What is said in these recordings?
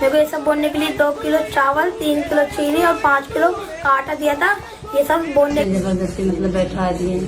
मेरे को ये सब बोलने के लिए दो किलो चावल, तीन किलो चीनी और पाँच किलो आटा दिया था। ये सब बोलने ज़बरदस्ती मतलब बैठा दिए।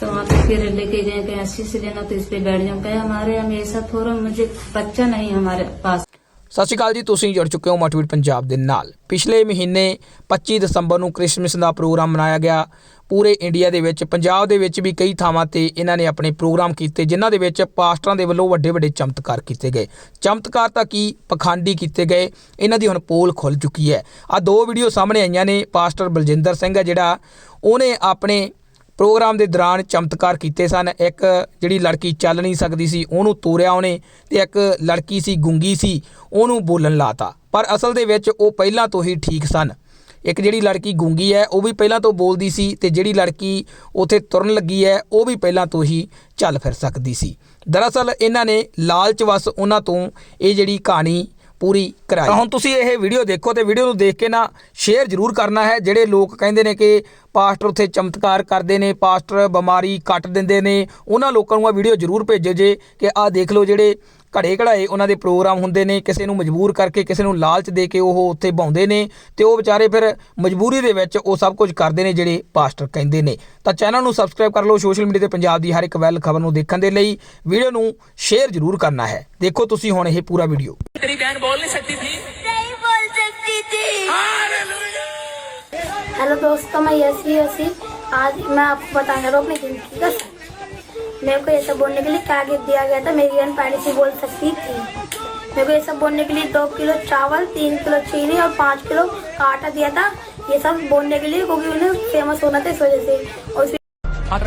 तो वहाँ पे फिर लेके गए, कहीं अस्सी से लेना तो इस पे बैठ जाऊँ। कहे, हमारे हम ऐसा थोड़ा, मुझे बच्चा नहीं हमारे पास। ਸਤਿ ਸ਼੍ਰੀ ਅਕਾਲ ਜੀ, ਤੁਸੀਂ ਜੁੜ ਚੁੱਕੇ ਹੋ ਮੋਟੀਵੇਟ ਪੰਜਾਬ ਦੇ ਨਾਲ। ਪਿਛਲੇ ਮਹੀਨੇ 25 ਦਸੰਬਰ ਨੂੰ ਕ੍ਰਿਸਮਸ ਦਾ ਪ੍ਰੋਗਰਾਮ ਮਨਾਇਆ ਗਿਆ। ਪੂਰੇ ਇੰਡੀਆ ਦੇ ਵਿੱਚ, ਪੰਜਾਬ ਦੇ ਵਿੱਚ ਵੀ ਕਈ ਥਾਵਾਂ ਤੇ ਇਹਨਾਂ ਨੇ ਆਪਣੇ ਪ੍ਰੋਗਰਾਮ ਕੀਤੇ, ਜਿਨ੍ਹਾਂ ਦੇ ਵਿੱਚ ਪਾਸਟਰਾਂ ਦੇ ਵੱਲੋਂ ਵੱਡੇ ਵੱਡੇ ਚਮਤਕਾਰ ਕੀਤੇ ਗਏ। ਚਮਤਕਾਰ ਤਾਂ ਕੀ? ਪਖੰਡੀ ਕੀਤੇ ਗਏ। ਇਹਨਾਂ ਦੀ ਹੁਣ ਪੋਲ ਖੁੱਲ ਚੁੱਕੀ ਹੈ। ਆ ਦੋ ਵੀਡੀਓ ਸਾਹਮਣੇ ਆਈਆਂ ਨੇ, ਪਾਸਟਰ ਬਲਜਿੰਦਰ ਸਿੰਘ ਹੈ ਜਿਹੜਾ, ਉਹਨੇ ਆਪਣੇ ਪ੍ਰੋਗਰਾਮ ਦੇ ਦੌਰਾਨ ਚਮਤਕਾਰ ਕੀਤੇ ਸਨ। ਇੱਕ ਜਿਹੜੀ ਲੜਕੀ ਚੱਲ ਨਹੀਂ ਸਕਦੀ ਸੀ, ਉਹਨੂੰ ਤੋਰਿਆ ਉਹਨੇ ਤੇ ਇੱਕ ਲੜਕੀ ਸੀ, ਗੁੰਗੀ ਸੀ, ਉਹਨੂੰ ਬੋਲਣ ਲਾਤਾ। ਪਰ ਅਸਲ ਦੇ ਵਿੱਚ ਉਹ ਪਹਿਲਾਂ ਤੋਂ ਹੀ ਠੀਕ ਸਨ। ਇੱਕ ਜਿਹੜੀ ਲੜਕੀ ਗੂੰਗੀ ਹੈ, ਉਹ ਵੀ ਪਹਿਲਾਂ ਤੋਂ ਬੋਲਦੀ ਸੀ ਤੇ ਜਿਹੜੀ ਲੜਕੀ ਉੱਥੇ ਤੁਰਨ ਲੱਗੀ ਹੈ, ਉਹ ਵੀ ਪਹਿਲਾਂ ਤੋਂ ਹੀ ਚੱਲ ਫਿਰ ਸਕਦੀ ਸੀ। ਦਰਅਸਲ ਇਹਨਾਂ ਨੇ ਲਾਲਚ ਵਸ ਉਹਨਾਂ ਤੋਂ ਇਹ ਜਿਹੜੀ ਕਹਾਣੀ ਪੂਰੀ ਕਰਾਈ। ਤਾਂ ਹੁਣ ਤੁਸੀਂ ਇਹ ਵੀਡੀਓ ਦੇਖੋ ਤੇ ਵੀਡੀਓ ਨੂੰ ਦੇਖ ਕੇ ਨਾ ਸ਼ੇਅਰ ਜ਼ਰੂਰ ਕਰਨਾ ਹੈ। ਜਿਹੜੇ ਲੋਕ ਕਹਿੰਦੇ ਨੇ ਕਿ ਪਾਸਟਰ ਉੱਥੇ ਚਮਤਕਾਰ ਕਰਦੇ ਨੇ, ਪਾਸਟਰ ਬਿਮਾਰੀ ਕੱਟ ਦਿੰਦੇ ਨੇ, ਉਹਨਾਂ ਲੋਕਾਂ ਨੂੰ ਆ ਵੀਡੀਓ ਜ਼ਰੂਰ ਭੇਜੋ ਜੇ ਕਿ ਆਹ ਦੇਖ ਲਓ ਜਿਹੜੇ ਘੜੇ ਘੜਾਏ ਉਹਨਾਂ ਦੇ ਪ੍ਰੋਗਰਾਮ ਹੁੰਦੇ ਨੇ, ਕਿਸੇ ਨੂੰ ਮਜਬੂਰ ਕਰਕੇ, ਕਿਸੇ ਨੂੰ ਲਾਲਚ ਦੇ ਕੇ ਉਹ ਉੱਥੇ ਬਹਾਉਂਦੇ ਨੇ ਤੇ ਉਹ ਵਿਚਾਰੇ ਫਿਰ ਮਜਬੂਰੀ ਦੇ ਵਿੱਚ ਉਹ ਸਭ ਕੁਝ ਕਰਦੇ ਨੇ ਜਿਹੜੇ ਪਾਸਟਰ ਕਹਿੰਦੇ ਨੇ। ਤਾਂ ਚੈਨਲ ਨੂੰ ਸਬਸਕ੍ਰਾਈਬ ਕਰ ਲਓ, ਸੋਸ਼ਲ ਮੀਡੀਆ ਤੇ ਪੰਜਾਬ ਦੀ ਹਰ ਇੱਕ ਵੈਲ ਖਬਰ ਨੂੰ ਦੇਖਣ ਦੇ ਲਈ ਵੀਡੀਓ ਨੂੰ ਸ਼ੇਅਰ ਜ਼ਰੂਰ ਕਰਨਾ ਹੈ। ਦੇਖੋ ਤੁਸੀਂ ਹੁਣ ਇਹ ਪੂਰਾ ਵੀਡੀਓ। तेरी बहन बोल नहीं सकती थी। नहीं बोल सकती थी। हेलो दोस्तों मैं यसी यसी। आज मैं आपको बताने रहा हूँ अपनी ज़िंदगी का मेरे को ये सब बोलने के लिए क्या गिफ्ट दिया गया था मेरी बहन पहले से बोल सकती थी। मेरे को ये सब बोलने के लिए दो किलो चावल तीन किलो चीनी और पाँच किलो का आटा दिया था। ये सब बोलने के लिए क्योंकि उन्हें फ़ेमस होना था इस वजह से। और हाथ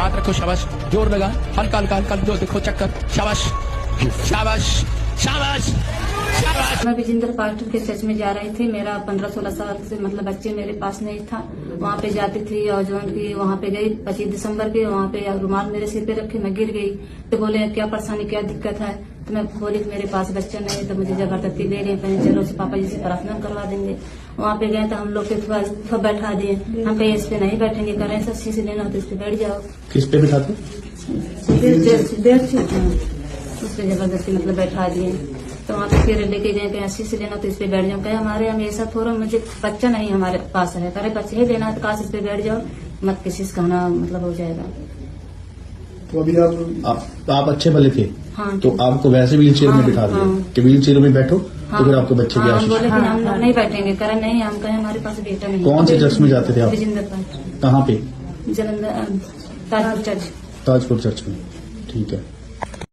हाथ रखो शाबाश। ज़ोर लगा। हल्का हल्का हल्का। जो देखो चक्कर। शाबाश। शाबाश शाबाश शाबाश। मैं विजेंद्र पास्टर के चर्च में जा रही थी। मेरा पंद्रह सोलह साल से मतलब बच्चे मेरे पास नहीं था। वहाँ पे जाती थी और जो की वहाँ पे गई। पच्चीस दिसंबर के वहाँ पे रुमाल मेरे सिर पे रखे मैं गिर गई। तो बोले क्या परेशानी क्या दिक्कत है? तो मैं बोली कि मेरे पास बच्चा नहीं है तो मुझे ज़बरदस्ती ले रहे पहले चलो से पापा जी से प्रार्थना करवा देंगे। वहाँ पे गए तो हम लोग के थोड़ा बैठा दिए। हम कहीं इस पे नहीं बैठेंगे करें सस्सी से लेना तो इस पे बैठ जाओ। किस पे बिठाते? हाँ, उस ज़बरदस्ती मतलब बैठा दिए। तो वहाँ पे फिर लेके गए कहीं अस्सी से लेना तो इस पे बैठ जाओ। कहे हमारे हम ऐसा थोड़ा मुझे बच्चा नहीं हमारे पास है। करे बच्चे ही लेना है तो काश इस पे बैठ जाओ? मत किसी से कहना मतलब हो जाएगा। तो अभी आप आप, आप अच्छे भले थे? हाँ। तो आपको वैसे व्हील चेयर में हाँ, बिठा दिया? हाँ। कि व्हील चेयर में बैठो हाँ, तो फिर आपको बच्चे की हाँ, आशीष बोले कि हम नहीं बैठेंगे। करे नहीं हम कहे हमारे पास बेटा नहीं कौन से चर्च में जाते थे आप? कहाँ पे? जलंधर ताजपुर चर्च। ताजपुर चर्च में। ठीक है।